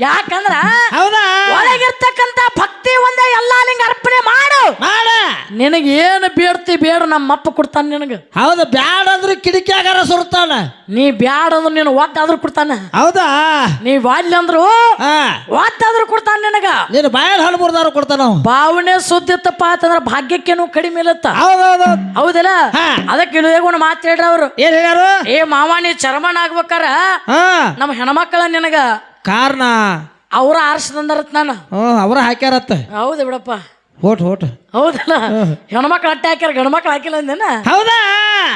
ಯಾಕಂದ್ರ ಹೌದಾ? ಒಳಗಿರ್ತಕ್ಕಂತ ಭಕ್ತಿ ಒಂದೇ ಎಲ್ಲಾ ನಿಂಗೆ ಅರ್ಪಣೆ ಮಾಡು. ಮಾಡ. ನಿನಗೆ ಏನು ಬೇಡ್ತಿ ಬೇಡ ನಮ್ಮ ಅಪ್ಪ ಕೊಡ್ತಾನ ನಿನಗೆ. ಹೌದು ಬ್ಯಾಡ ಅಂದ್ರೆ ಆಗಾರ ಸುರ್ತಾನ. ನೀ ಬ್ಯಾಡ ಅಂದ್ರೆ ನೀನು ಒದ್ದಾದ್ರೂ ಕೊಡ್ತಾನ. ಹೌದಾ? ನೀ ವಾಲ್ಯ ಅಂದ್ರು ಹಾ ಒದ್ದಾದ್ರೂ ಕೊಡ್ತಾನ ನಿನಗ. ನೀನು ಬಾಯಲ್ ಹಣ್ಣು ಮುರಿದಾರು ಕೊಡ್ತಾನ ಅವ. ಭಾವನೆ ಸುದ್ದಿತ್ತಪ್ಪ ಅಂತಂದ್ರ ಭಾಗ್ಯಕ್ಕೇನು ಕಡಿಮೆ ಇಲ್ಲತ್ತ. ಹೌದೌದು. ಹೌದಲ್ಲ? ಹಾ. ಅದಕ್ಕೆ ಒಂದು ಮಾತು ಹೇಳ್ರಿ ಅವರು. ಏನ್ ಹೇಳ್ಯಾರು? ಏ ಮಾವ ನೀ ಚರ್ಮನ್ ಆಗ್ಬೇಕಾರ ಹಾ. ನಮ್ಮ ಹೆಣ್ಮಕ್ಳ ನಿನಗ. ಕಾರ್ನ ಅವರ ಆರಿಸ್ದಂದರತ್ ನಾನು. ಹ್ಞೂ ಅವ್ರ ಹಾಕ್ಯಾರತ್ತ. ಹೌದು ಬಿಡಪ್ಪ. ಹೋಟ್ ಹೋಟ್. ಹೌದಲ್ಲ? ಹೆಣ್ಮಕ್ಳು ಅಟ್ಟೆ ಹಾಕ್ಯಾರ ಗಂಡ್ಮಕ್ಳು ಹಾಕಿಲ್ಲ ಅಂದೇನ ಹೌದಾ?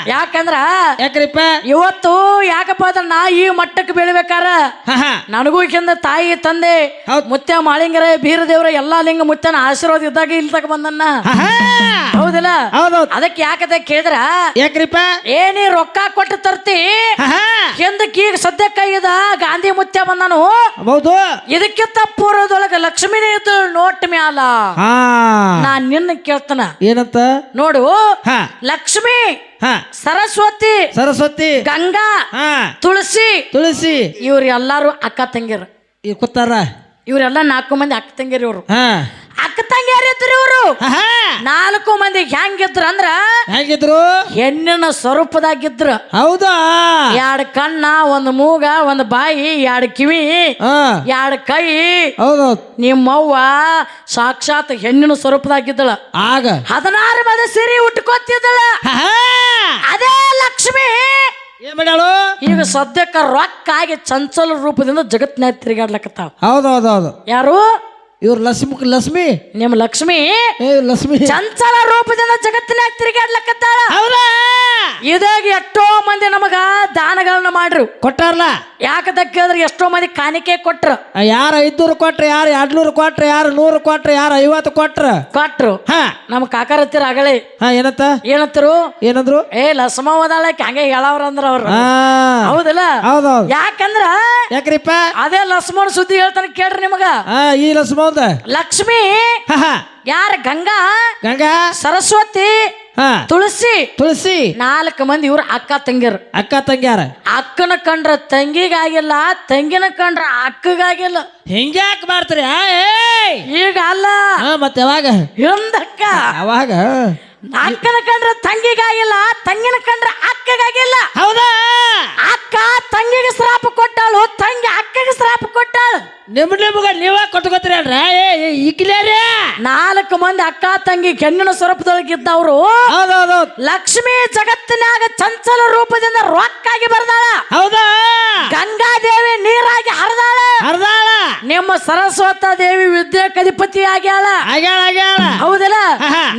ಯಾಕಂದ್ರ ಯಾಕ್ರಿಪ್ಪ? ಇವತ್ತು ಯಾಕಪ್ಪ ಅಂದ್ರೆ ನಾ ಈ ಮಟ್ಟಕ್ಕೆ ಬೆಳಿಬೇಕಾರ? ನನಗೂ ಈಕಿಂದ ತಾಯಿ ತಂದೆ. ಮುತ್ಯ ಮಾಳಿಂಗರ ಬೀರದೇವ್ರ ಎಲ್ಲಾ ಲಿಂಗ ಮುತ್ಯನ ಆಶೀರ್ವಾದ ಇದ್ದಾಗ ಇಲ್ಲಿ ತಕ ಬಂದನ್ನ. ಹೌದಲ್ಲ? ಹೌದೌದು. ಅದಕ್ಕೆ ಯಾಕಂತ ಕೇಳಿದ್ರ? ಯಾಕ್ರಿಪ್ಪ? ಏನಿ ರೊಕ್ಕ ಕೊಟ್ಟು ತರ್ತಿ. ಹಿಂದಕ್ಕೆ ಈಗ ಸದ್ಯಕ್ಕೆ ಇದ ಗಾಂಧಿ ಮುತ್ಯ ಬಂದನು. ಹೌದು. ಇದಕ್ಕಿಂತ ಪೂರ್ವದೊಳಗ ಲಕ್ಷ್ಮೀನೇ ಇದ್ದು ನೋಟ್ ಮ್ಯಾಲ. ನಾ ನಾನ್ ನಿನ್ನ ಕೇಳ್ತಾನ? ಏನಂತ? ನೋಡು ಹಾ. ಲಕ್ಷ್ಮಿ ಹಾ. ಸರಸ್ವತಿ ಸರಸ್ವತಿ ಗಂಗಾ ಹಾ. ತುಳಸಿ. ತುಳಸಿ. ಇವ್ರು ಎಲ್ಲಾರು ಅಕ್ಕ ತಂಗಿರು ಈ ಕೂತಾರ? ಇವರೆಲ್ಲ ನಾಲ್ಕು ಮಂದಿ ಅಕ್ಕ ತಂಗಿರು ಇವ್ರು. ಹಾ. ಅಕ್ಕ ತಂಗಿಯರು ಇದ್ರು ಇವರು? ನಾಲ್ಕು ಮಂದಿ ಹೆಂಗಿದ್ರು ಅಂದ್ರ ಹೆಂಗಿದ್ರು ಹೆಣ್ಣಿನ ಸ್ವರೂಪದಾಗಿದ್ರು. ಹೌದಾ? ಎರಡು ಕಣ್ಣ ಒಂದು ಮೂಗ ಒಂದು ಬಾಯಿ ಎರಡು ಕಿವಿ ಎರಡ್ ಕೈ. ಹೌದು. ನಿಮ್ಮವ್ವ ಸಾಕ್ಷಾತ್ ಹೆಣ್ಣಿನ ಸ್ವರೂಪದಾಗಿದ್ದಳ. ಆಗ. ಹದಿನಾರು ಮಂದಿ ಸಿರಿ ಉಟ್ಕೋತಿದ್ದಳ. ಅದೇ ಲಕ್ಷ್ಮಿ. ಈಗ ಸದ್ಯಕ್ಕ ರೊಕ್ಕ ಆಗಿ ಚಂಚಲ ರೂಪದಿಂದ ಜಗತ್ನ್ಯಾಗ ತಿರುಗಾಡ್ಲಕತ್ತಾವ ಹೌದೌದೌದು. ಯಾರು? ಇವ್ರು ಲಕ್ಷ್ಮಿ ಲಕ್ಷ್ಮಿ. ನಿಮ್ಮ ಲಕ್ಷ್ಮಿ ಏ ಲಕ್ಷ್ಮಿ. ಚಂಚಲ ರೂಪದಿಂದ ಜಗತ್ತಿನಾಗ ತಿರುಗಾಡ್ಲಕ್ಕತ್ತಾಳ ಹೌದಾ? ಇದಾಗ ಎಷ್ಟೋ ಮಂದಿ ನಮಗ ದಾನಗಳನ್ನ ಮಾಡ್ರು. ಕೊಟ್ಟಾರ್ಲ? ಯಾಕಂತ ಕೇಳಿದ್ರೆ ಎಷ್ಟೋ ಮಂದಿ ಕಾಣಿಕೆ ಕೊಟ್ರು. ಯಾರು ಐದ್ನೂರು ಕೊಟ್ರ ಯಾರು ಎರಡ್ನೂರು ಕೊಟ್ರ ಯಾರು ನೂರು ಕೊಟ್ರ ಯಾರು ಐವತ್ತು ಕೊಟ್ರ? ಕೊಟ್ರು. ಹಾ. ನಮ್ಮ ಕಾಕಾರ ಹತ್ತಿರ ಅಗಳಿ ಹಾ ಏನತ್ತ? ಏನಂತರು? ಏನಂದ್ರು? ಏ ಲಸಮ ಓದಾಳಕ್ಕೆ ಹಂಗೆ ಹೇಳವ್ರ ಅಂದ್ರ ಅವ್ರು. ಹಾ. ಹೌದಲ್ಲ? ಹೌದೌದು. ಯಾಕಂದ್ರ ಯಾಕ್ರಿಪ್ಪ? ಅದೇ ಲಕ್ಷ್ಮಣ ಸುದ್ದಿ ಹೇಳ್ತಾನೆ ಕೇಳ್ರಿ ನಿಮಗ. ಹಾ ಈ ಲಕ್ಷ್ಮೌದ ಲಕ್ಷ್ಮಿ ಯಾರ ಗಂಗಾ? ಗಂಗಾ? ಸರಸ್ವತಿ ತುಳಸಿ. ತುಳಸಿ. ನಾಲ್ಕು ಮಂದಿ ಇವ್ರ ಅಕ್ಕ ತಂಗಿಯರು. ಅಕ್ಕ ತಂಗ್ಯಾರ? ಅಕ್ಕನ ಕಂಡ್ರ ತಂಗಿಗಾಗಿಲ್ಲ ತಂಗಿನ ಕಂಡ್ರ ಅಕ್ಕಗಾಗಿಲ್ಲ. ಹಿಂಗ್ಯಾಕ್ ಮಾಡ್ತೀರಿ? ಈಗ ಅಲ್ಲ. ಮತ್ತೆ ಯಾವಾಗ? ಹಿಂದಕ್ಕ. ಅವಾಗ ಅಕ್ಕನ ಕಂಡ್ರ ತಂಗಿಗಾಗಿಲ್ಲ ತಂಗಿನ ಕಂಡ್ರ ಅಕ್ಕಗಾಗಿಲ್ಲ. ಹೌದಾ? ಅಕ್ಕ ತಂಗಿಗೆ ಶ್ರಾಪ ಕೊಟ್ಟಾಳು ತಂಗಿ ಅಕ್ಕಗೆ ಶ್ರಾಪ ಕೊಟ್ಟಾಳು. ನಿಮ್ ನಿಮ್ಗ ನೀವ ಕೊಟ್ಕೋತೀರಿ ಅಲ್ರ? ಏ ಇಕ್ಲೇರಿ ನಾಲ್ಕು ಮಂದಿ ಅಕ್ಕ ತಂಗಿ ಕೆಣ್ಣಿನ ಸ್ವರೂಪದೊಳಗಿದ್ದವರು ಹೌದೌದೌದು ಲಕ್ಷ್ಮಿ ಜಗತ್ತಿನಾಗ ಚಂಚಲ ರೂಪದಿಂದ ರೊಕ್ಕಾಗಿ ಬರ್ದಾಳ. ಹೌದಾ? ಗಂಗಾದೇವಿ ನೀರಾಗಿ ಹರಿದಾಳ. ಹರಿದಾಳ. ನಿಮ್ಮ ಸರಸ್ವತ ದೇವಿ ವಿದ್ಯೆ ಕಧಿಪತಿ ಆಗ್ಯಾಳ. ಆಗ್ಯಾಳ ಆಗ್ಯಾಳ. ಹೌದಲ್ಲ.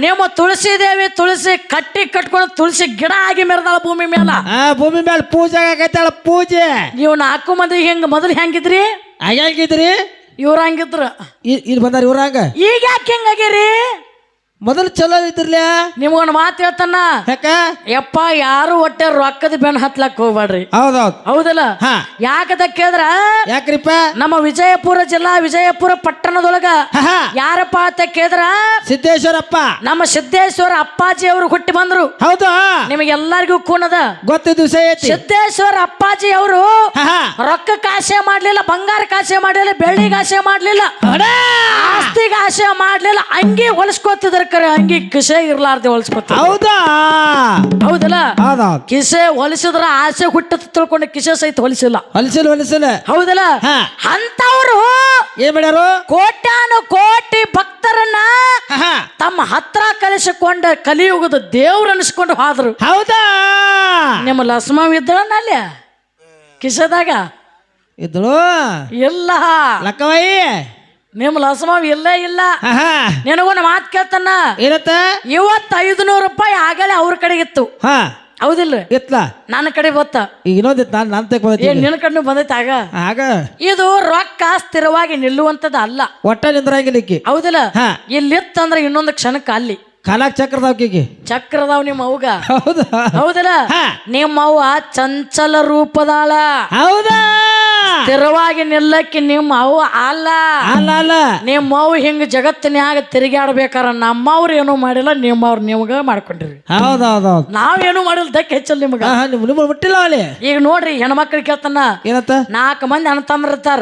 ನಿಮ್ಮ ತುಳಸಿ ದೇವಿ ತುಳಸಿ ಕಟ್ಟಿ ಕಟ್ಕೊಂಡು ತುಳಸಿ ಗಿಡ ಆಗಿ ಮೆರೆದಾಳ ಭೂಮಿ ಮೇಲೆ ಆ ಭೂಮಿ ಮೇಲೆ ಪೂಜೆ ಆಗೈತಾಳ ಪೂಜೆ. ನೀವು ನಾಲ್ಕು ಮಂದಿ ಹೆಂಗ್ ಮೊದಲು ಹೆಂಗಿದ್ರಿ? ಆಗ್ಯಾಗಿದ್ರಿ ಇವ್ರ ಹಂಗಿದ್ರು. ಇಲ್ಲಿ ಬಂದಾರ ಇವ್ರಂಗ ಈಗ ಯಾಕೆ ಹೆಂಗಾಗಿರಿ ಮೊದಲು ಚಲೋ ಇದ್ರಲ್ಲ ನಿಮ್ಗೊಂದು ಮಾತು ಹೇಳ್ತಾನ? ಯಾಕ? ಯಪ್ಪ ಯಾರು ಹೊಟ್ಟೆ ರೊಕ್ಕದ ಬೆನ್ ಹತ್ಲಕ್ ಹೋಗ್ಬೇಡ್ರಿ ಹೌದೌದು. ಹೌದಲ್ಲ? ಹಾ. ಯಾಕದ ಕೇಳಿದ್ರ? ಯಾಕ್ರಿಪ್ಪ? ನಮ್ಮ ವಿಜಯಪುರ ಜಿಲ್ಲಾ ವಿಜಯಪುರ ಪಟ್ಟಣದೊಳಗ ಹಾ. ಯಾರಪ್ಪ ಅಂತ ಕೇಳಿದ್ರ? ಸಿದ್ದೇಶ್ವರಪ್ಪ. ನಮ್ಮ ಸಿದ್ದೇಶ್ವರ ಅಪ್ಪಾಜಿ ಅವರು ಹುಟ್ಟಿ ಬಂದ್ರು. ಹೌದು. ನಿಮಗೆಲ್ಲರಿಗೂ ಕೂನದ? ಗೊತ್ತಿದ್ದು ವಿಷಯ ಐತಿ. ಸಿದ್ದೇಶ್ವರ ಅಪ್ಪಾಜಿ ಅವರು ಹಾ, ರೊಕ್ಕ ಆಸೆ ಮಾಡ್ಲಿಲ್ಲ ಬಂಗಾರ ಕಾಶೆ ಮಾಡ್ಲಿಲ್ಲ ಬೆಳ್ಳಿಗೆ ಆಸೆ ಮಾಡ್ಲಿಲ್ಲ ಆಸ್ತಿ ಆಸ್ತಿಗೆ ಆಸೆ ಮಾಡ್ಲಿಲ್ಲ ಅಂಗಿ ಹೊಲಿಸ್ಕೊತಿದ್ರ ಕರೆ ಅಂಗಿ ಕಿಸೆ ಇರ್ಲಾರ್ದೆ ಹೊಲಿಸ್ಕೊತ. ಹೌದಾ? ಹೌದಲ್ಲ? ಹೌದೌದು ಕಿಸೆ ಹೊಲಿಸಿದ್ರ ಆಸೆ ಹುಟ್ಟ ತಿಳ್ಕೊಂಡು ಕಿಸೆ ಸಹಿತ ಹೊಲಿಸಿಲ್ಲ. ಹೊಲಿಸಿಲ್ಲ ಹೊಲಿಸಿಲ್ಲ. ಹೌದಲ್ಲ? ಹಾ. ಅಂತವರು ಏನ್ ಮಾಡ್ಯಾರು? ಕೋಟ್ಯಾನು ಕೋಟಿ ಭಕ್ತರನ್ನ. ತಮ್ಮ ಹತ್ರ ಕಲಿಸಿಕೊಂಡ ಕಲಿಯುಗದ ದೇವ್ರು ಅನಿಸ್ಕೊಂಡು ಹಾದ್ರು. ಹೌದಾ? ನಿಮ್ಮ ಲಸ್ಮಾವ್ ಇದ್ದಳನ್ನ ಅಲ್ಲಿ ಕಿಸೆದಾಗ? ಇದ್ಳು ಇಲ್ಲ. ಲಕ್ಕವಾಯಿ ನಿಮ್ಮ ಲಸಮಾವ್ ಇಲ್ಲೇ ಇಲ್ಲ. ಹಾ, ಹಾ. ನಿನಗೊಂದು ಮಾತು ಕೇಳ್ತಾನ? ಏನತ್ತ? ಇವತ್ತು ಐದು ನೂರು ರೂಪಾಯಿ ಆಗಲೇ ಅವ್ರ ಕಡೆ ಇತ್ತು. ಹಾ. ಹೌದಿಲ್ಲ ಇತ್ಲ ನನ್ನ ಕಡೆ ಬತ್ತ ಈಗ ಇನ್ನೊಂದಿತ್ತು ನಾನು ನಾನು ಏ ನಿನ್ನ ಕಣ್ಣು ಬಂದೈತೆ ಆಗ? ಆಗ? ಇದು ರೊಕ್ಕ ಸ್ಥಿರವಾಗಿ ನಿಲ್ಲುವಂಥದ್ದು ಅಲ್ಲ. ಒಟ್ಟ ನಿಂದ್ರಾಗಿಲಿಕ್ಕಿ ಹೌದಿಲ್ಲ? ಹಾ. ಇಲ್ಲಿತ್ತಂದ್ರೆ ಇನ್ನೊಂದು ಕ್ಷಣಕ್ಕೆ ಅಲ್ಲಿ. ಚಕ್ರದಾವ್ ಚಕ್ರದವ್ಕಿಗೆ ಚಕ್ರದಾವ್ ನಿಮ್ಮ ಅವ್ಗ. ಹೌದಾ? ಹೌದಲ್ಲ? ಹಾ. ನಿಮ್ಮ ಅವ್ವ ಚಂಚಲ ರೂಪದಾಳ. ಹೌದಾ? ಸ್ಥಿರವಾಗಿ ನಿಲ್ಲಕ್ಕೆ ನಿಮ್ಮ ಅವು ಅಲ್ಲ. ಅಲ್ಲ ಅಲ್ಲ. ನಿಮ್ಮ ಅವು ಹಿಂಗ ಜಗತ್ತಿನ್ಯಾಗ ತಿರುಗಾಡ್ಬೇಕಾರ ನಮ್ಮವ್ರು ಏನೂ ಮಾಡಿಲ್ಲ ನಿಮ್ಮವ್ರು ನಿಮ್ಗ ಮಾಡ್ಕೊಂಡಿರಿ ಹೌದು ಹೌದು ಹೌದು ನಾವೇನು ಮಾಡಿಲ್ಲ ದಕ್ಕ ಹೆಚ್ಚಲ್ಲ ನಿಮ್ಗ. ನಿಮ್ಮ ಬಿಟ್ಟಿಲ್ಲ ಅಲ್ಲಿ ಈಗ ನೋಡ್ರಿ ಹೆಣ್ಮಕ್ಳು ಕೇಳ್ತಾನ ಏನತ್ತ? ನಾಲ್ಕು ಮಂದಿ ಅಣ್ಣ ತಮ್ಮ ಇರ್ತಾರ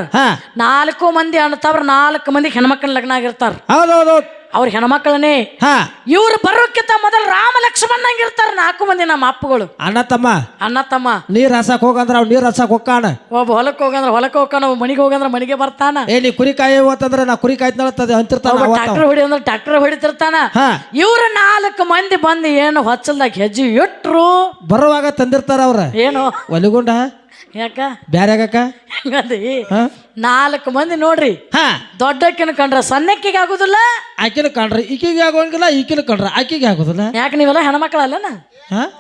ನಾಲ್ಕು ಮಂದಿ ಅಣ್ಣ ತಮ್ಮ ನಾಲ್ಕು ಮಂದಿ ಹೆಣ್ಮಕ್ಳ ಲಗ್ನ ಆಗಿರ್ತಾರ ಹೌದು ಹೌದು ಹೌದು ಅವ್ರ ಹೆಣ್ಮಕ್ಳನೇ ಹಾ. ಇವ್ರು ಬರೋಕ್ಕಿಂತ ಮೊದಲು ರಾಮ ಲಕ್ಷ್ಮಣ್ ಇರ್ತಾರ ನಾಲ್ಕು ಮಂದಿ ನಮ್ಮ ಅಪ್ಪಗಳು. ಅಣ್ಣ ತಮ್ಮ. ಅಣ್ಣ ತಮ್ಮ. ನೀರ್ ಹಸಕ್ ಹೋಗಂದ್ರ ಅವ್ ನೀರ್ ಹಸಕ್ ಹೋಗಾಣ ಒಬ್ಬ ಹೊಲಕ್ಕೆ ಹೋಗಂದ್ರ ಹೊಲಕ್ಕೆ ಹೋಗ್ತಾನ ಒಬ್ಬ ಮನಿಗೆ ಹೋಗಂದ್ರ ಮನಿಗೆ ಬರ್ತಾನ. ಏ ನೀ ಕುರಿ ಕಾಯಿ ಹೋತಂದ್ರ ನಾ ಕುರಿ ಕಾಯ್ತ ನಳತದೆ ಅಂತಿರ್ತಾನ ಟ್ರ್ಯಾಕ್ಟರ್ ಹೊಡಿ ಅಂದ್ರೆ ಟ್ರ್ಯಾಕ್ಟರ್ ಹೊಡಿತಿರ್ತಾನ. ಹಾ. ಇವ್ರು ನಾಲ್ಕು ಮಂದಿ ಬಂದು ಏನು ಹೊಚ್ಚಲ್ದಾಗ ಹೆಜ್ಜೆ ಇಟ್ರು. ಬರುವಾಗ ತಂದಿರ್ತಾರ ಅವ್ರ. ಏನು? ಒಲಿಗುಂಡ? ಯಾಕ? ಬ್ಯಾರ್ಯಾಗಕ್ಕ? ಹಿಂಗಂದಿ? ಹಾ. ನಾಲ್ಕು ಮಂದಿ ನೋಡ್ರಿ. ಹಾ. ದೊಡ್ಡಕ್ಕಿನ ಕಂಡ್ರ ಸಣ್ಣಕ್ಕಿಗೆ ಆಗುದಿಲ್ಲ. ಆಕಿನ ಕಂಡ್ರಿ ಈಕಿಗೆ ಆಗೋಂಗಿಲ್ಲ ಈಕಿನ ಕಂಡ್ರ ಆಕಿಗೆ ಆಗೋದಿಲ್ಲ. ಯಾಕೆ ನೀವೆಲ್ಲ ಹೆಣ್ಮಕ್ಳಲ್ಲನ? ಹಾ?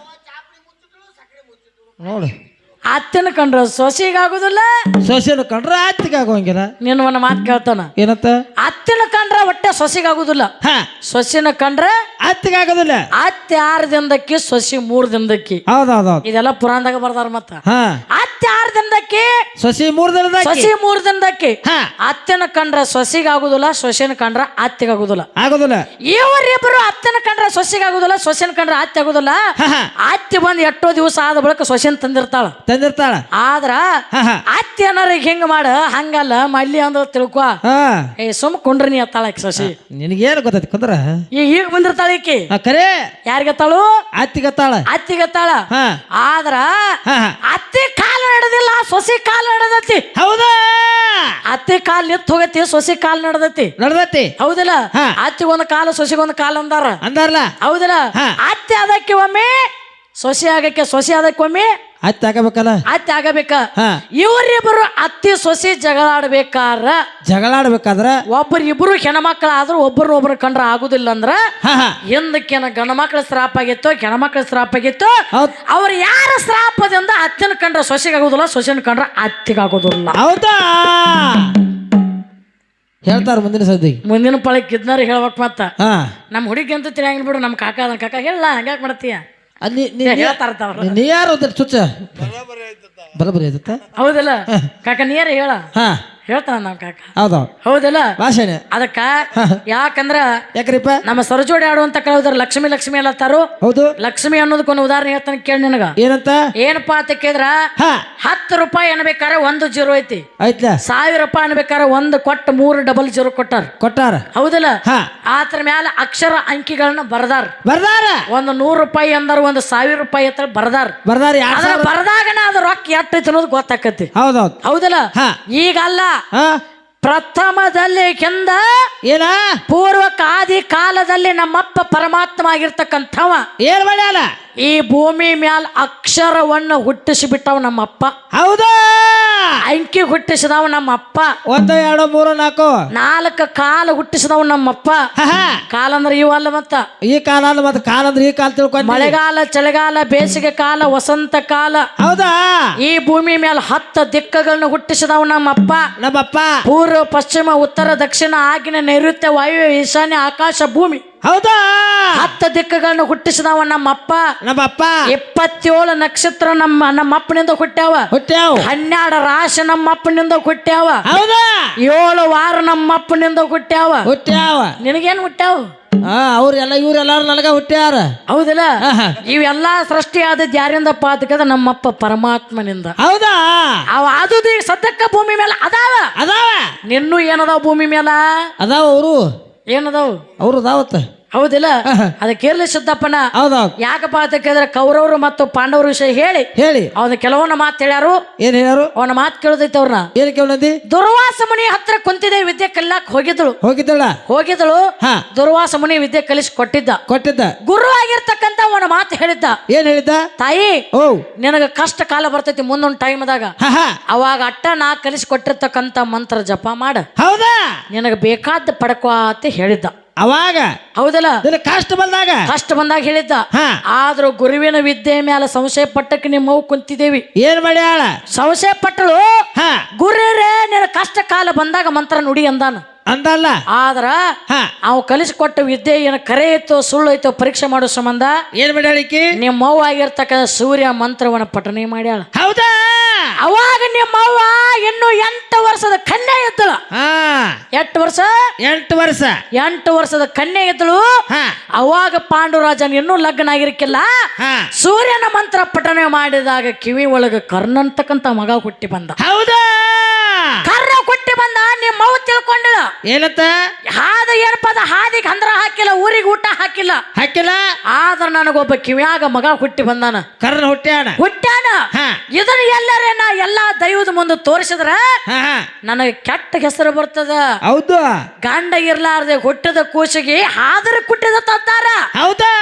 ನೋಡು. ಅತ್ತಿನ ಕಂಡ್ರ ಸೊಸಿಗೆ ಆಗುದಿಲ್ಲ. ಸೊಸೆನ ಕಂಡ್ರ ಆತಿಗೆ ಆಗೋಂಗಿಲ್ಲ ನಿನ್ನ ಒಂದು ಮಾತು ಕೇಳ್ತಾನ. ಏನತ್ತ? ಅತ್ತಿನ ಕಂಡ್ರ ಒಟ್ಟೆ ಸೊಸಿಗೆ ಆಗುದಿಲ್ಲ. ಹಾ. ಸೊಸಿನ ಕಂಡ್ರ ಆತಿಗೆ ಆಗೋದಿಲ್ಲ. ಅತ್ತೆ ಆರು ದಿನದಕ್ಕೆ ಸೊಸಿ ಮೂರು ದಿನದಕ್ಕೆ. ಹೌದೌದೌದು. ಹೌದು ಹೌದು ಇದೆಲ್ಲ ಪುರಾಣದಾಗ ಬರ್ದಾರ ಮತ್ತ. ಹಾ. ಅತ್ತೆ ಆರು ದಿನದಕ್ಕೆ ಸೊಸಿ ಮೂರ್ ದಿನದಾಗ ಸೊಸಿ ಮೂರು ದಿನದಕ್ಕೆ. ಹಾ. ಅತ್ತೆನ ಕಂಡ್ರ ಸೊಸಿಗೆ ಆಗುದಿಲ್ಲ ಸೊಸೆನ ಕಂಡ್ರ ಅತ್ತಿಗೆ ಆಗುದಿಲ್ಲ. ಆಗೋದಿಲ್ಲ. ಇವರಿಬ್ಬರು ಅತ್ತನ ಕಂಡ್ರ ಸೊಸೆಗೆ ಆಗುದಿಲ್ಲ ಸೊಸೆನ ಕಂಡ್ರ ಅತ್ತೆ ಆಗುದಿಲ್ಲ. ಹಾ ಹಾ. ಅತ್ತೆ ಬಂದು ಎಷ್ಟೋ ದಿವಸ ಆದ ಬಳಿಕ ಸೊಸೆನ ತಂದಿರ್ತಾಳ. ತಂದಿರ್ತಾಳ. ಆದ್ರ ಅತ್ತಿ ಅತ್ತೆ ಏನಾರ ಹಿಂಗ ಮಾಡ ಹಂಗಲ್ಲ ಮಲ್ಲಿ ಅಂದ್ರ ತಿಳ್ಕೊ. ಹಾ. ಏ ಸುಮ್ ಕುಂಡ್ರಿ ನೀ ಅತ್ತಾಳ ಆಕಿ ಸೊಸಿ. ನಿನಗೇನು ಗೊತ್ತೈತಿ ಕುಂದ್ರ? ಈಗ ಈಗ ಬಂದಿರ್ತಾಳ ಈಕಿ. ಕರೆ. ಯಾರಿಗತ್ತಾಳು? ಅತ್ತಿಗತ್ತಾಳ. ಅತ್ತಿಗತ್ತಾಳ. ಹಾ. ಆದ್ರ ಹಾ ಹಾ. ಅತ್ತಿ ಕಾಲು ನಡೆದಿಲ್ಲ ಸೊಸಿ ಕಾಲು ನಡೆದತಿ. ಹೌದಾ? ಅತ್ತಿ ಕಾಲು ನಿತ್ ಹೋಗತಿ ಸೊಸಿ ಕಾಲು ನಡೆದತಿ. ನಡ್ದೈತಿ. ಹೌದಿಲ್ಲ? ಹಾ. ಅತ್ತಿಗೊಂದು ಕಾಲು ಸೊಸಿಗೊಂದು ಕಾಲು ಅಂದಾರ. ಅಂದಾರಲ್ಲ ಹೌದಿಲ್ಲ? ಹಾ. ಅತ್ತೆ ಅದಕ್ಕೆ ಒಮ್ಮೆ ಸೊಸಿ ಆಗಕ್ಕೆ ಸೊಸಿ ಅದಕ್ಕೆ ಒಮ್ಮೆ ಆಯ್ತು ಆಗಬೇಕಲ್ಲ? ಅತ್ತೆ ಆಗಬೇಕ. ಹಾ. ಇವರಿಬ್ಬರು ಅತ್ತಿ ಸೊಸೆ ಜಗಳಾಡ್ಬೇಕಾರ ಜಗಳ ಆಡ್ಬೇಕಾದ್ರ ಒಬ್ಬರು ಇಬ್ರು ಹೆಣ್ಮಕ್ಳು ಆದ್ರೂ ಒಬ್ಬರು ಒಬ್ರು ಕಂಡ್ರ ಆಗುದಿಲ್ಲ ಅಂದ್ರ ಹಾ ಹಾ. ಹಿಂದಕ್ಕೇನ ಗಂಡ ಮಕ್ಳ ಶ್ರಾಪ ಆಗಿತ್ತು ಹೆಣ್ಮಕ್ಳ ಶ್ರಾಪ ಆಗಿತ್ತು ಹೌದ್. ಅವ್ರು ಯಾರ ಶ್ರಾಪದಿಂದ ಅತ್ತಿನ ಕಂಡ್ರ ಸೊಸೆಗೆ ಆಗುದಿಲ್ಲ ಸೊಸೆನ ಕಂಡ್ರ ಅತ್ತಿಗೆ ಆಗೋದಿಲ್ಲ. ಹೌದಾ? ಹೇಳ್ತಾರ ಮುಂದಿನ ಸದ್ದಿ ಮುಂದಿನ ಪಳಕ್ ಇದ್ನಾರ ಹೇಳ್ಬೇಕು ಮತ್ತ. ಹಾ. ನಮ್ಮ ಹುಡುಗಿ ಅಂತ ತಿಳಿಯಂಗಿಲ್ಲ ಬಿಡು ನಮ್ಮ ಕಾಕ ಅದನ್ನ ಕಾಕ ಹೇಳ ಹಂಗ್ಯಾಕ್ ಮಾಡ್ತೀಯ? ಅಲ್ಲಿ ನೀ ಹೇಳ್ತಾರ ಅವ್ರು. ನೀ ಯಾರು ಅದ್ರ ಚುಚ್ಚ? ಬರಬರಿ ಆಯ್ತತ್ತ ಹೌದಲ್ಲ? ಕಾಕ ನೀರ ಹೇಳ? ಹಾ. ಹೇಳ್ತಾನ ನಮ್ಮ ಕಾಕ ಹೌದು. ಹೌದಲ್ಲ? ಭಾಷೆನೆ. ಅದಕ್ಕ ಯಾಕಂದ್ರ ಯಾಕ್ರಿಪ್ಪ? ನಮ್ಮ ಸರಜೋಡಿ ಆಡುವಂತ ಕಲಾವಿದರು ಲಕ್ಷ್ಮಿ ಲಕ್ಷ್ಮಿ ಅಲ್ಲತ್ತಾರು ಹೌದು. ಲಕ್ಷ್ಮಿ ಅನ್ನೋದಕ್ಕೊಂದು ಉದಾಹರಣೆ ಹೇಳ್ತಾನೆ ಕೇಳಿ ನಿನಗ. ಏನಂತ? ಏನಪ್ಪಾ ಅಂತ ಕೇಳಿದ್ರ? ಹಾ. ಹತ್ತು ರೂಪಾಯಿ ಅನ್ಬೇಕಾರೆ ಒಂದು ಜೀರೋ ಐತಿ. ಐತ್ಲ ಸಾವಿರ ರೂಪಾಯಿ ಅನ್ಬೇಕಾರೆ ಒಂದು ಕೊಟ್ಟ ಮೂರು ಡಬಲ್ ಜೀರೋ ಕೊಟ್ಟಾರ. ಕೊಟ್ಟಾರ? ಹೌದಲ್ಲ? ಆತರ ಮ್ಯಾಲ ಅಕ್ಷರ ಅಂಕಿಗಳನ್ನ ಬರ್ದಾರ. ಬರ್ದಾರ? ಒಂದು ನೂರು ರೂಪಾಯಿ ಅಂದ್ರ ಒಂದು ಸಾವಿರ ರೂಪಾಯಿ ಅಂತ ಬರ್ದಾರ. ಬರ್ದಾರ ಬರ್ದಾಗನ ಅದು ರೊಕ್ಕ ಎಟ್ಟೈತಿ ಅನ್ನೋದು ಗೊತ್ತಾಕತಿ ಹೌದೌದು. ಹೌದಲ್ಲ? ಈಗಲ್ಲ ಹಾ? ಪ್ರಥಮದಲ್ಲಿ ಕೆಂದ ಏನ? ಪೂರ್ವಕ ಆದಿ ಕಾಲದಲ್ಲಿ ನಮ್ಮಪ್ಪ ಪರಮಾತ್ಮ ಆಗಿರ್ತಕ್ಕಂಥವ. ಏನ್ ಮಾಡ್ಯಾನ? ಈ ಭೂಮಿ ಮ್ಯಾಲ ಅಕ್ಷರವನ್ನು ಹುಟ್ಟಿಸಿ ಬಿಟ್ಟವ ನಮ್ಮಪ್ಪ. ಹೌದಾ? ಅಂಕಿ ಹುಟ್ಟಿಸಿದವ ನಮ್ಮಪ್ಪ. ಒಂದು ಎರಡು ಮೂರು ನಾಲ್ಕು. ನಾಲ್ಕು ಕಾಲ ಹುಟ್ಟಿಸಿದವ ನಮ್ಮಪ್ಪ. ಹಾ ಹಾ. ಕಾಲ ಅಂದ್ರೆ ಇವಲ್ಲ ಮತ್ತ? ಈ ಕಾಲ ಅಲ್ಲ ಮತ್ತೆ? ಕಾಲ ಅಂದ್ರೆ ಈ ಕಾಲ ತಿಳ್ಕೊಂಡು. ಮಳೆಗಾಲ ಚಳಿಗಾಲ ಬೇಸಿಗೆ ಕಾಲ ವಸಂತ ಕಾಲ. ಹೌದಾ? ಈ ಭೂಮಿ ಮೇಲೆ ಹತ್ತು ದಿಕ್ಕಗಳನ್ನ ಹುಟ್ಟಿಸಿದವ ನಮ್ಮಪ್ಪ. ನಮ್ಮಪ್ಪ. ಪೂರ್ವ ಪಶ್ಚಿಮ ಉತ್ತರ ದಕ್ಷಿಣ ಆಗಿನ ನೈಋತ್ಯ ವಾಯು ಈಶಾನ್ಯ ಆಕಾಶ ಭೂಮಿ. ಹೌದಾ? ಹತ್ತು ದಿಕ್ಕಗಳನ್ನ ಹುಟ್ಟಿಸಿದವ ನಮ್ಮಪ್ಪ. ನಮ್ಮಪ್ಪ. ಇಪ್ಪತ್ತೇಳು ನಕ್ಷತ್ರ ನಮ್ಮ ನಮ್ಮಪ್ಪನಿಂದ ಹುಟ್ಟ್ಯಾವ. ಹುಟ್ಟ್ಯಾವ. ಹನ್ನೆರಡು ರಾಶಿ ನಮ್ಮಪ್ಪನಿಂದ ಹುಟ್ಟ್ಯಾವ. ಹೌದಾ? ಏಳು ವಾರ ನಮ್ಮಪ್ಪನಿಂದ ಹುಟ್ಟ್ಯಾವ. ಹುಟ್ಟ್ಯಾವ. ನಿನಗೇನ್ ಹುಟ್ಟ್ಯಾವ? ಆ ಅವ್ರೆಲ್ಲ ಇವ್ರೆಲ್ಲಾರು ನನಗ ಹುಟ್ಟ್ಯಾರ. ಹೌದಿಲ್ಲ. ಇವೆಲ್ಲ ಸೃಷ್ಟಿ ಆದದ್ದು ಯಾರಿಂದಪ್ಪ ಅದಕ್ಕದ ನಮ್ಮಪ್ಪ ಪರಮಾತ್ಮನಿಂದ. ಹೌದಾ? ಅವ ಅದು ಸದ್ಯಕ್ಕ ಭೂಮಿ ಮೇಲೆ ಅದಾವ. ಅದಾವ. ನಿನ್ನೂ ಏನದಾವ ಭೂಮಿ ಮೇಲ? ಅದಾವ ಅವರು. ಏನದಾವ? ಅವರು ಅದಾವತ್ತ ಹೌದಿಲ್ಲ? ಅದು ಕೇರಳ ಅದಕ್ಕೆ ಇರ್ಲಿ ಸಿದ್ದಪ್ಪನ ಹೌದೌದು ಯಾಕಪ್ಪ ಅಂತ ಕೇಳಿದ್ರೆ ಕೌರವರು ಮತ್ತು ಪಾಂಡವರ ವಿಷಯ ಹೇಳಿ. ಹೇಳಿ. ಅವನ ಕೆಲವೊಂದು ಮಾತು ಹೇಳ್ಯಾರು. ಏನ್ ಹೇಳ್ಯಾರು? ಅವನ ಮಾತು ಕೇಳದೈತೆ ಅವ್ರನ್ನ ಏನ್ ಕೇಳಿ ದುರ್ವಾಸ ಮುನಿ ಹತ್ರ ಕುಂತಿದೆ ವಿದ್ಯೆ ಕಲಿಯಾಕ್ ಹೋಗಿದ್ದಳು. ಹೋಗಿದ್ದಳ? ಹೋಗಿದ್ದಳು ಹಾ. ದುರ್ವಾಸ ಮುನಿ ವಿದ್ಯೆ ಕಲಿಸಿ ಕೊಟ್ಟಿದ್ದ. ಕೊಟ್ಟಿದ್ದ ಗುರು ಆಗಿರ್ತಕ್ಕಂತ ಅವನ ಮಾತು ಹೇಳಿದ್ದ. ಏನ್ ಹೇಳಿದ್ದ? ತಾಯಿ ಓ. ನಿನಗ ಕಷ್ಟ ಕಾಲ ಬರ್ತೈತಿ ಮುಂದೊಂದು ಟೈಮ್ದಾಗ. ಅವಾಗ ಅಟ್ಟ ನಾ ಕಲಿಸಿ ಕೊಟ್ಟಿರ್ತಕ್ಕಂತ ಮಂತ್ರ ಜಪ ಮಾಡ. ಹೌದಾ? ನಿನಗ ಬೇಕಾದ ಪಡ್ಕೋ ಅಂತ ಹೇಳಿದ್ದ. ಅವಾಗ ಹೌದಲ್ಲ? ನಿನ್ನ ಕಷ್ಟ ಬಂದಾಗ ಕಷ್ಟ ಬಂದಾಗ ಹೇಳಿದ್ದ. ಹಾ. ಆದ್ರೂ ಗುರುವಿನ ವಿದ್ಯೆ ಮೇಲೆ ಸಂಶಯ ಪಟ್ಟಕ್ಕೆ ನಿಮ್ಮವು ಕುಂತಿದ್ದೇವಿ ಏನ್ ಮಾಡ್ಯಾಳ? ಸಂಶಯ ಪಟ್ಟಳು? ಹಾ. ಗುರುರೇ ನಿನ್ನ ಕಷ್ಟ ಕಾಲ ಬಂದಾಗ ಮಂತ್ರ ನುಡಿ ಅಂದಾನ. ಅಂದಲ್ಲ? ಆದ್ರ ಹಾ. ಅವ್ ಕಲಿಸಿಕೊಟ್ಟ ವಿದ್ಯೆ ಏನು ಕರೆ ಐತೋ ಸುಳ್ಳು ಐತೋ ಪರೀಕ್ಷೆ ಮಾಡೋ ಸಂಬಂಧ ಏನ್ ಮಾಡ್ಯಾಳಿಕಿ ನಿಮ್ಮ ಅವ್ವ ಆಗಿರ್ತಕ್ಕ ಸೂರ್ಯ ಮಂತ್ರವನ್ನ ಪಠನೆ ಮಾಡ್ಯಾಳ. ಹೌದಾ? ಅವಾಗ ನಿಮ್ಮ ಅವ್ವ ಇನ್ನು ಎಂಟು ವರ್ಷದ ಕನ್ಯೆ ಇದ್ದಳು. ಎಂಟು ವರ್ಷ? ಎಂಟು ವರ್ಷ. ಎಂಟು ವರ್ಷದ ಕನ್ಯೆ ಇದ್ದಳು. ಅವಾಗ ಪಾಂಡುರಾಜನ್ ಇನ್ನೂ ಲಗ್ನ ಆಗಿರಕ್ಕಿಲ್ಲ ಸೂರ್ಯನ ಮಂತ್ರ ಪಠನೆ ಮಾಡಿದಾಗ ಕಿವಿ ಒಳಗ ಕರ್ನಂತಕ್ಕಂತ ಮಗ ಹುಟ್ಟಿ ಬಂದ. ಹೌದಾ. ಕರ್ಣ ಕೊಟ್ಟಿ ಬಂದ ನಿಮ್ಮ ಮೌ ತಿಳ್ಕೊಂಡಳ. ಏನತ್ತ ಹಾದ ಏನಪ್ಪ ಅದ ಹಾದಿಗೆ ಹಂದ್ರ ಹಾಕಿಲ್ಲ ಊರಿಗೆ ಊಟ ಹಾಕಿಲ್ಲ. ಹಾಕಿಲ್ಲ? ಆದ್ರ ನನಗೊಬ್ಬ ಕಿವ್ಯಾಗ ಮಗ ಹುಟ್ಟಿ ಬಂದಾನ. ಕರ್ನ ಹುಟ್ಟ್ಯಾನ? ಹುಟ್ಟ್ಯಾನ. ಇದನ್ನ ಎಲ್ಲರೇ ನಾ ಎಲ್ಲಾ ದೈವದ ಮುಂದೆ ತೋರಿಸಿದ್ರ ನನಗೆ ಕೆಟ್ಟ ಹೆಸರು ಬರ್ತದ. ಹೌದು. ಗಂಡ ಇರ್ಲಾರ್ದೆ ಹುಟ್ಟದ ಕೂಸಿಗೆ ಹಾದ್ರ ಕುಟ್ಟಿದ ತತ್ತಾರ ಹೌದಾ?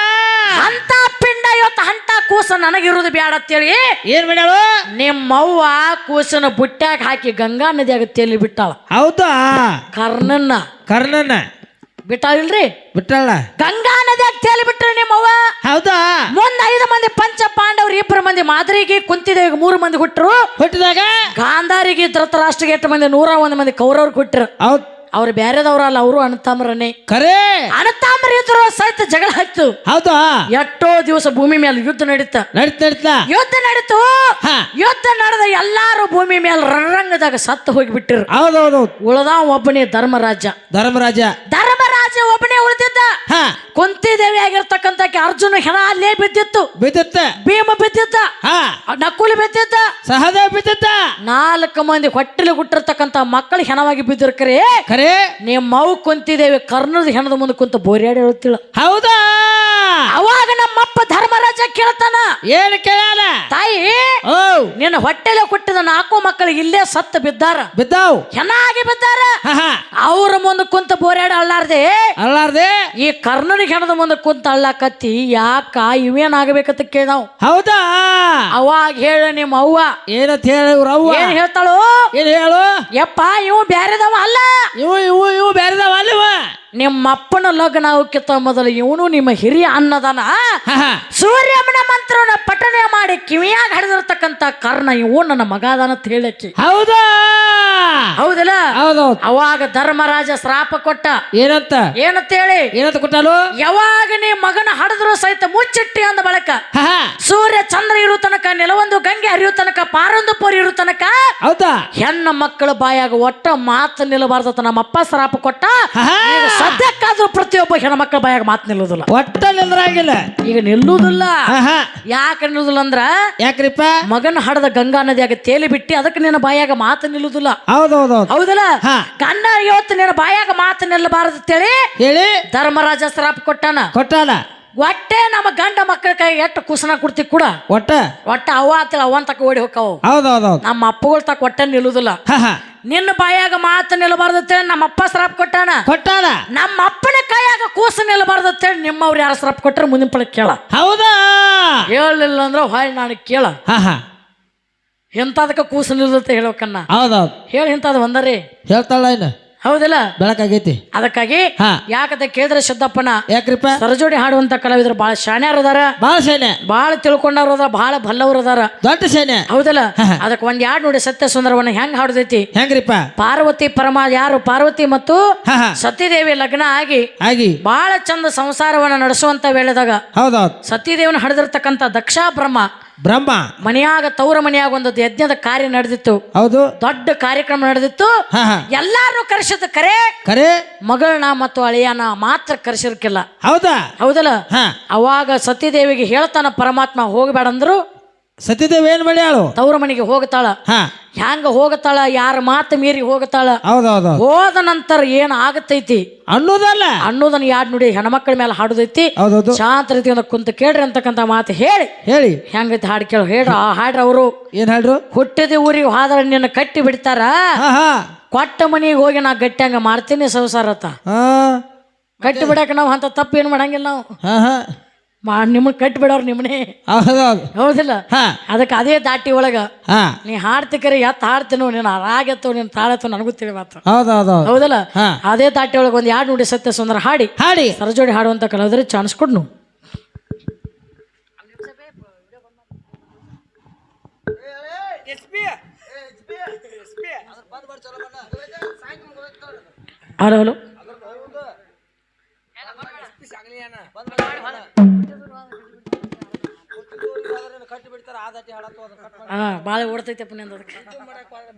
ಅಂತ ಪಿಂಡ ಇವತ್ತು ಹಂಟ ಕೂಸ ನನಗಿರುದು ಬೇಡ ಅಂತೇಳಿ ಏನ್ ಮಾಡ್ಯಾಳು? ನಿಮ್ಮವ್ವ ಕೂಸನ ಬುಟ್ಟ್ಯಾಗ ಹಾಕಿ ಗಂಗಾ ನದಿಯಾಗ ತೇಲಿ ಬಿಟ್ಟಾಳ? ಹೌದಾ? ಕರ್ಣನ್ನ. ಕರ್ಣನ ಬಿಟ್ಟಾಳಿಲ್ರಿ? ಬಿಟ್ಟಾಳ? ಗಂಗಾ ನದಿಯಾಗ ತೇಲಿ ಬಿಟ್ರಿ ನಿಮ್ಮವ್ವ? ಹೌದಾ? ಮುಂದ್ ಐದು ಮಂದಿ ಪಂಚ ಪಾಂಡವ್ರು ಇಬ್ಬರು ಮಂದಿ ಮಾದರಿಗೆ ಕುಂತಿದೇವಿಗೆ ಮೂರು ಮಂದಿ ಹುಟ್ಟರು ಹುಟ್ಟಿದಾಗ? ಗಾಂಧಾರಿಗೆ ಧೃತರಾಷ್ಟ್ರಗೆ ಎಷ್ಟು ಮಂದಿ ನೂರ ಒಂದು ಮಂದಿ ಕೌರವ್ರು ಕೊಟ್ಟರು ಹೌದ್. ಅವ್ರು ಬೇರೆದವ್ರಲ್ಲ ಅವರು ಅಣ್ಣತಾಮ್ರನೇ ಕರೆ! ಅಣ್ಣತಾಮ್ರ ಇದ್ರು ಸಹಿತ ಜಗಳ ಆಯ್ತು. ಹೌದಾ? ಎಷ್ಟೋ ದಿವಸ ಭೂಮಿ ಮೇಲೆ ಯುದ್ಧ ನಡೀತ. ನಡೀತ ನಡೀತ. ಯುದ್ಧ ನಡೀತು. ಹಾ. ಯುದ್ಧ ನಡೆದ ಎಲ್ಲಾರು ಭೂಮಿ ಮೇಲೆ ರಣರಂಗದಾಗ ಸತ್ತು ಹೋಗಿಬಿಟ್ಟಿರು. ಹೌದೌದು. ಉಳದಾವ ಒಬ್ಬನೇ ಧರ್ಮರಾಜ. ಧರ್ಮರಾಜ. ಹಾ ಕುಂತಿದೇವಿ ಆಗಿರ್ತಕ್ಕಂತ ಅರ್ಜುನ ಹೆಣ ಅಲ್ಲೇ ಬಿದ್ದಿತ್ತು. ಬಿದ್ದಿತ್ತ. ಭೀಮ ಬಿದ್ದಿದ್ದ. ನಕುಲಿ ಬಿದ್ದಿದ್ದ. ಸಹದೇವ ಬಿದ್ದಿದ್ದ. ನಾಲ್ಕು ಮಂದಿ ಹೊಟ್ಟೆಲಿ ಹುಟ್ಟಿರ್ತಕ್ಕಂತ ಮಕ್ಕಳು ಹೆಣವಾಗಿ ಬಿದ್ದಿರ್ಕರೆ ಕರೆ. ನಿಮ್ಮ ಕುಂತಿ ಕುಂತಿದ್ದೇವೆ ಕರ್ಣದ ಹೆಣದ ಮುಂದೆ ಕುಂತ ಬೋರ್ಯಾಡಿ ಹೇಳ್ತಿಳ. ಹೌದಾ? ಅವಾಗ ನಮ್ಮಪ್ಪ ಧರ್ಮರಾಜ ಕೇಳ್ತಾನ. ಏನ್ ಕೇಳಲ್ಲ ತಾಯಿ ನಿನ್ನ ಹೊಟ್ಟೆಲೆ ಕೊಟ್ಟಿದ ನಾಲ್ಕು ಮಕ್ಕಳು ಇಲ್ಲೇ ಸತ್ತು ಬಿದ್ದಾರ. ಬಿದ್ದಾವ್. ಚೆನ್ನಾಗಿ ಬಿದ್ದಾರ. ಅವ್ರ ಮುಂದೆ ಕುಂತ ಬೋರ್ಯಾಡ ಅಲ್ಲಾರ್ದೆ ಅಲ್ಲಾರ್ದೆ ಈ ಕರ್ಣನಿಗೆ ಹೆಣದ ಮುಂದೆ ಕುಂತ ಅಳ್ಳಾಕತ್ತಿ ಯಾಕ ಇವೇನಾಗಬೇಕಂತ ಕೇಳ್ದಾವ್ ಹೌದಾ? ಅವಾಗ ಹೇಳ ನಿಮ್ಮ ಅವ್ವ. ಏನಂತ ಹೇಳಿ ಇವ್ರ ಅವ್ವ? ಏನ್ ಹೇಳ್ತಾಳು? ಏನ್ ಹೇಳು? ಯಪ್ಪ ಇವು ಬ್ಯಾರೆದವ ಅಲ್ಲ? ಇವು ಇವು ಇವು ಬ್ಯಾರೆದವ ಅಲ್ಲವ? ನಿಮ್ಮ ಅಪ್ಪನ ಲಗ್ನ ಅವಕ್ಕಿಂತ ಮೊದಲು ಇವನು ನಿಮ್ಮ ಹಿರಿಯ ಅನ್ನದನ. ಸೂರ್ಯಮ್ಮನ ಮಂತ್ರವನ್ನ ಪಠನೆ ಮಾಡಿ ಕಿವಿಯಾಗಿ ಹಡೆದಿರತಕ್ಕಂತ ಕರ್ಣ ಇವು ನನ್ನ ಮಗ ಅದಾನ ಅಂತ ಹೇಳಕ್ಕಿ. ಹೌದಾ? ಹೌದಿಲ್ಲ? ಹೌದೌದು. ಅವಾಗ ಧರ್ಮರಾಜ ಶ್ರಾಪ ಕೊಟ್ಟ. ಏನಂತ? ಏನಂತ ಹೇಳಿ ಏನಂತ ಕೊಟ್ಟಲು? ಯಾವಾಗ ನೀ ಮಗನ ಹಡದ್ರು ಸಹಿತ ಮುಚ್ಚಿಟ್ಟಿ ಅಂದ ಬಳಕ ಸೂರ್ಯ ಚಂದ್ರ ಇರು ತನಕ ನೆಲವೊಂದು ಗಂಗೆ ಹರಿಯೋ ತನಕ ಪಾರೊಂದು ಪೋರಿ ಇರು ತನಕ ಹೌದಾ? ಹೆಣ್ಣ ಮಕ್ಕಳ ಬಾಯಾಗ ಒಟ್ಟ ಮಾತು ನಿಲ್ಲಬಾರ್ದತ್ತ ನಮ್ಮಪ್ಪ ಶ್ರಾಪ ಕೊಟ್ಟ. ಈಗ ಸದ್ಯಕ್ಕಾದ್ರೂ ಪ್ರತಿಯೊಬ್ಬ ಹೆಣ್ಮಕ್ಳ ಬಾಯಾಗ ಮಾತು ನಿಲ್ಲುದಿಲ್ಲ. ಒಟ್ಟ ನಿಲ್ಲರಾಗಿಲ್ಲ ಈಗ ನಿಲ್ಲುವುದಿಲ್ಲ ಯಾಕೆ ನಿಲ್ಲುದಿಲ್ಲ ಅಂದ್ರ ಯಾಕ್ರಿಪ್ಪ? ಮಗನ ಹಡದ ಗಂಗಾ ನದಿಯಾಗ ತೇಲಿ ಬಿಟ್ಟಿ ಅದಕ್ಕೆ ನಿನ್ನ ಬಾಯಾಗ ಮಾತು ನಿಲ್ಲುದಿಲ್ಲ. ಹೌದೌದೌದು. ಹೌದಲ್ಲ? ಹಾ. ಗಂಡ ಇವತ್ತು ನಿನ್ನ ಬಾಯಾಗ ಮಾತು ನಿಲ್ಲಬಾರದು ಅಂತೇಳಿ ಹೇಳಿ. ಧರ್ಮರಾಜ ಶ್ರಾಪ ಕೊಟ್ಟಾನ. ಕೊಟ್ಟಾನ. ಒಟ್ಟೆ ನಮ್ಮ ಗಂಡ ಮಕ್ಕಳ ಕೈ ಎಷ್ಟು ಕುಸನ ಕೊಡ್ತಿ ಕೂಡ. ಒಟ್ಟ ಒಟ್ಟ ಅವ ಅಂತೇಳಿ ಅವನ್ ತಕ ಓಡಿ ಹೋಕ್ಕವು. ಹೌದೌದೌದು. ನಮ್ಮ ಅಪ್ಪಗಳ ತಕ ಒಟ್ಟೆ ನಿಲ್ಲುದಿಲ್ಲ. ಹಾ ಹಾ. ನಿನ್ನ ಬಾಯಾಗ ಮಾತು ನಿಲ್ಲಬಾರ್ದು ಅಂತೇಳಿ ನಮ್ಮ ಅಪ್ಪ ಶ್ರಾಪ್ ಕೊಟ್ಟಾನ. ಕೊಟ್ಟಾನ. ನಮ್ಮ ಅಪ್ಪನ ಕೈಯಾಗ ಕೂಸು ನಿಲ್ಲಬಾರ್ದು ಅಂತೇಳಿ ನಿಮ್ಮವ್ರು ಯಾರು ಶ್ರಾಪ ಕೊಟ್ಟರೆ ಮುಂದಿನ ಪಳ ಕೇಳ. ಹೌದಾ? ಹೇಳಲಿಲ್ಲ ಅಂದ್ರೆ ಹೊಯ್ ನಾನು ಕೇಳ. ಹಾ ಹಾ. ಎಂತದಕ್ಕೆ ಕೂಸು ನಿಲ್ಲುತ್ತೆ ಹೇಳ್ಬೇಕನ್ನ ಹೌದೌದು. ಹೇಳಿ ಇಂಥದ್ದು ಒಂದರಿ? ಹೇಳ್ತಾಳ ಇನ್ನ ಹೌದಿಲ್ಲ? ಬೆಳಕಾಗೈತಿ. ಅದಕ್ಕಾಗಿ ಹಾ. ಯಾಕಂತ ಕೇಳಿದ್ರೆ ಸಿದ್ದಪ್ಪನ ಯಾಕ್ರಿಪ್ಪ? ಸರಜೋಡಿ ಹಾಡುವಂತ ಕಲಾವಿದರು ಬಹಳ ಶಾಣ್ಯಾರ ಅದಾರ. ಬಹಳ ಸೇನೆ ಬಹಳ ತಿಳ್ಕೊಂಡವ್ರು ಅದಾರ ಬಹಳ ಬಲ್ಲವ್ರು ಅದಾರ. ದೊಡ್ಡ ಸೇನೆ ಹೌದಲ್ಲ? ಅದಕ್ಕೆ ಒಂದ್ ಯಾಡ್ ನೋಡಿ ಸತ್ಯ ಸುಂದರವನ್ನ ಹೆಂಗ್ ಹಾಡುದೈತಿ? ಹೆಂಗ್ರಿಪ್ಪ? ಪಾರ್ವತಿ ಪರಮ ಯಾರು? ಪಾರ್ವತಿ ಮತ್ತು ಸತ್ಯದೇವಿ ಹಾ. ಸತೀದೇವಿ ಲಗ್ನ ಆಗಿ ಆಗಿ. ಬಹಳ ಚಂದ ಸಂಸಾರವನ್ನ ನಡೆಸುವಂತ ವೇಳೆದಾಗ ಹೌದೌದು. ಸತೀದೇವನ ಹಡಿದಿರ್ತಕ್ಕಂಥ ದಕ್ಷ ಬ್ರಹ್ಮ ಬ್ರಹ್ಮ. ಮನೆಯಾಗ ತೌರ ಮನೆಯಾಗ ಒಂದು ಯಜ್ಞದ ಕಾರ್ಯ ನಡೆದಿತ್ತು. ಹೌದು. ದೊಡ್ಡ ಕಾರ್ಯಕ್ರಮ ನಡೆದಿತ್ತು. ಹಾ ಹಾ. ಎಲ್ಲಾರು ಕರೆಸಿದ ಕರೆ. ಕರೆ. ಮಗಳನ್ನ ಮತ್ತು ಅಳಿಯನ ಮಾತ್ರ ಕರೆಸಿರ್ಕಿಲ್ಲ. ಹೌದಾ? ಹೌದಲ್ಲ? ಹಾ. ಅವಾಗ ಸತೀದೇವಿಗೆ ಹೇಳ್ತಾನ ಪರಮಾತ್ಮ ಹೋಗಬೇಡ ಅಂದ್ರು ಸತ್ಯದೇವ್ ಏನ್ ಮಾಡ್ಯಾಳು? ತೌರ ಮನೆಗೆ ಹೋಗ್ತಾಳ. ಹಾ. ಹ್ಯಾಂಗ ಹೋಗತಾಳ ಯಾರ ಮಾತು ಮೀರಿ ಹೋಗತಾಳ? ಹೌದೌದು ಹೋದ ನಂತರ ಏನ್ ಆಗತೈತಿ? ಅನ್ನೋದಲ್ಲ. ಅನ್ನೋದನ್ನ ಯಾಡ್ ನೋಡಿ ಹೆಣ್ಮಕ್ಳ ಮೇಲೆ ಹಾಡುದೈತಿ? ಹೌದೌದು. ಶಾಂತ ರೀತಿಯಿಂದ ಕುಂತ ಕೇಳ್ರಿ ಅಂತಕ್ಕಂತ ಮಾತು ಹೇಳಿ. ಹೇಳಿ. ಹೆಂಗೈತಿ ಹಾಡು ಕೇಳು. ಹೇಳ್ರ ಆ ಹಾಡ್ರ ಅವರು. ಏನ್ ಹೇಳ್ರು ಹುಟ್ಟಿದ ಊರಿಗೆ ಹಾದ್ರ ನಿನ್ನ ಕಟ್ಟಿ ಬಿಡ್ತಾರ? ಕೊಟ್ಟ ಮನೆಗೆ ಹೋಗಿ ನಾ ಗಟ್ಟಿ ಹಂಗ ಮಾಡ್ತೀನಿ ಸಂಸಾರತ ಹಾ. ಕಟ್ಟಿ ಬಿಡಕ್ಕೆ ನಾವು ಅಂತ ತಪ್ಪು ಏನು ಮಾಡಂಗಿಲ್ಲ ನಾವು. ಹಾ ಹಾ. ಮಾ ನಿಮ್ಮನ್ನ ಕಟ್ ಬಿಡೋರು ನಿಮ್ಮನೆ. ಹೌದೌದು ಹೌದಿಲ್ಲ? ಹಾ. ಅದಕ್ಕೆ ಅದೇ ದಾಟಿ ಒಳಗ ಹಾ. ನೀ ಹಾಡ್ತಿಕರಿ ಎತ್ತ ಹಾಡ್ತೀನೋ ನೀನು ರಾಗೆತ್ತು ನೀನು ತಾಳತ್ತು ನನಗೂ ತಿಳಿ ಮಾತ್ರ ಹೌದೌದು ಹೌದಲ್ಲ? ಹಾ. ಅದೇ ದಾಟಿ ಒಳಗೆ ಒಂದು ಎರಡು ನುಡಿ ಸತ್ಯ ಸುಂದರ ಹಾಡಿ. ಹಾಡಿ. ಸರಜೋಡಿ ಹಾಡುವಂತ ಕಲಾವಿದ್ರೆ ಚಾನ್ಸ್ ಕೊಡ್ನು ಹಲೋ ಹಲೋ. ಹಾ ಭಾಳ ಓಡ್ತೈತೆ ಪುಣ್ಯ ಅದಕ್ಕೆ